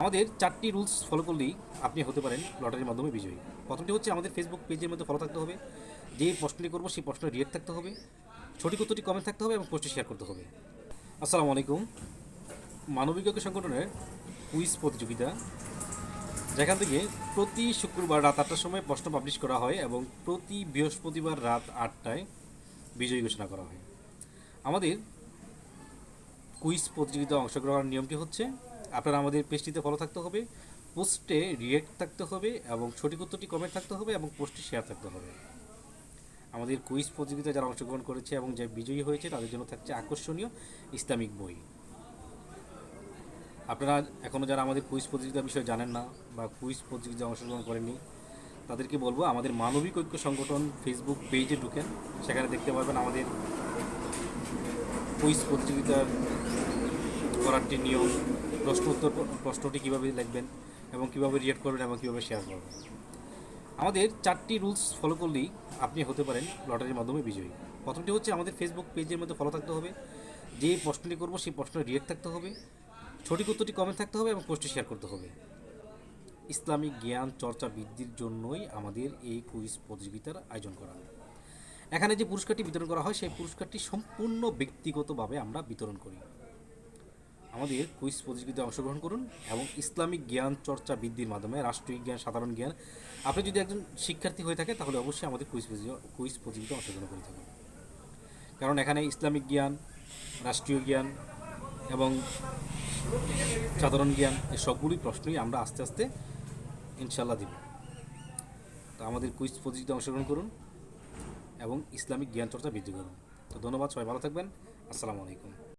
আমাদের চারটি rules follow করলেই আপনি হতে পারেন লটারির মাধ্যমে বিজয়ী। প্রথমটি হচ্ছে আমাদের ফেসবুক পেজের মধ্যে ফলো থাকতে হবে। যে প্রশ্নটি করব সেই প্রশ্নের রিয়েক্ট থাকতে হবে, সঠিক উত্তরটি কমেন্ট থাকতে হবে এবং পোস্টে শেয়ার করতে হবে। আসসালামু আলাইকুম। মানবিক সংগঠনের কুইজ প্রতিযোগিতা, যেখান থেকে প্রতি শুক্রবার রাত আটটার সময় প্রশ্ন পাবলিশ করা হয় এবং প্রতি বৃহস্পতিবার রাত আটটায় বিজয়ী ঘোষণা করা হয়। আমাদের কুইজ প্রতিযোগিতায় অংশগ্রহণের নিয়মটি হচ্ছে আপনারা আমাদের পেজটিতে ফলো থাকতে হবে, পোস্টে রিয়েক্ট থাকতে হবে এবং সঠিক উত্তরটি কমেন্ট থাকতে হবে এবং পোস্টে শেয়ার থাকতে হবে। আমাদের কুইজ প্রতিযোগিতায় যারা অংশগ্রহণ করেছে এবং যে বিজয়ী হয়েছে, তাদের জন্য থাকছে আকর্ষণীয় ইসলামিক বই। আপনারা এখনও যারা আমাদের কুইজ প্রতিযোগিতার বিষয়ে জানেন না বা কুইজ প্রতিযোগিতায় অংশগ্রহণ করেননি, তাদেরকে বলব আমাদের মানবিক ঐক্য সংগঠন ফেসবুক পেজে ঢুকেন। সেখানে দেখতে পারবেন আমাদের কুইজ প্রতিযোগিতার করারটি নিয়ম প্রশ্ন উত্তর প্রশ্নটি কীভাবে লিখবেন এবং কীভাবে রিয়েক্ট করবেন এবং কীভাবে শেয়ার করবেন? আমাদের চারটি রুলস ফলো করলেই আপনি হতে পারেন লটারির মাধ্যমে বিজয়ী। প্রথমটি হচ্ছে আমাদের ফেসবুক পেজের মধ্যে ফলো থাকতে হবে। যে প্রশ্নটি করব, সেই প্রশ্নের রিয়েক্ট থাকতে হবে। সঠিক উত্তরটি কমেন্ট থাকতে হবে এবং পোস্টে শেয়ার করতে হবে। ইসলামিক জ্ঞান, চর্চা বৃদ্ধির জন্যই আমাদের এই কুইজ প্রতিযোগিতার আয়োজন করা। এখানে যে পুরস্কারটি বিতরণ করা হয়, সেই পুরস্কারটি সম্পূর্ণ ব্যক্তিগতভাবে আমরা বিতরণ করি। আমাদের কুইজ প্রতিযোগিতায় অংশগ্রহণ করুন এবং ইসলামিক জ্ঞান চর্চা বৃদ্ধির মাধ্যমে রাষ্ট্রীয় জ্ঞান, সাধারণ জ্ঞান। আপনি যদি একজন শিক্ষার্থী হয়ে থাকে, তাহলে অবশ্যই আমাদের কুইজ প্রতিযোগিতা, কুইজ প্রতিযোগিতায় অংশগ্রহণ করে থাকুন। কারণ এখানে ইসলামিক জ্ঞান, রাষ্ট্রীয় জ্ঞান এবং সাধারণ জ্ঞান, এই সবগুলি প্রশ্নই আমরা আস্তে আস্তে ইনশাল্লাহ দিব। তো আমাদের কুইজ প্রতিযোগিতায় অংশগ্রহণ করুন এবং ইসলামিক জ্ঞান চর্চা বৃদ্ধি করুন। তো ধন্যবাদ, সবাই ভালো থাকবেন। আসসালামু আলাইকুম।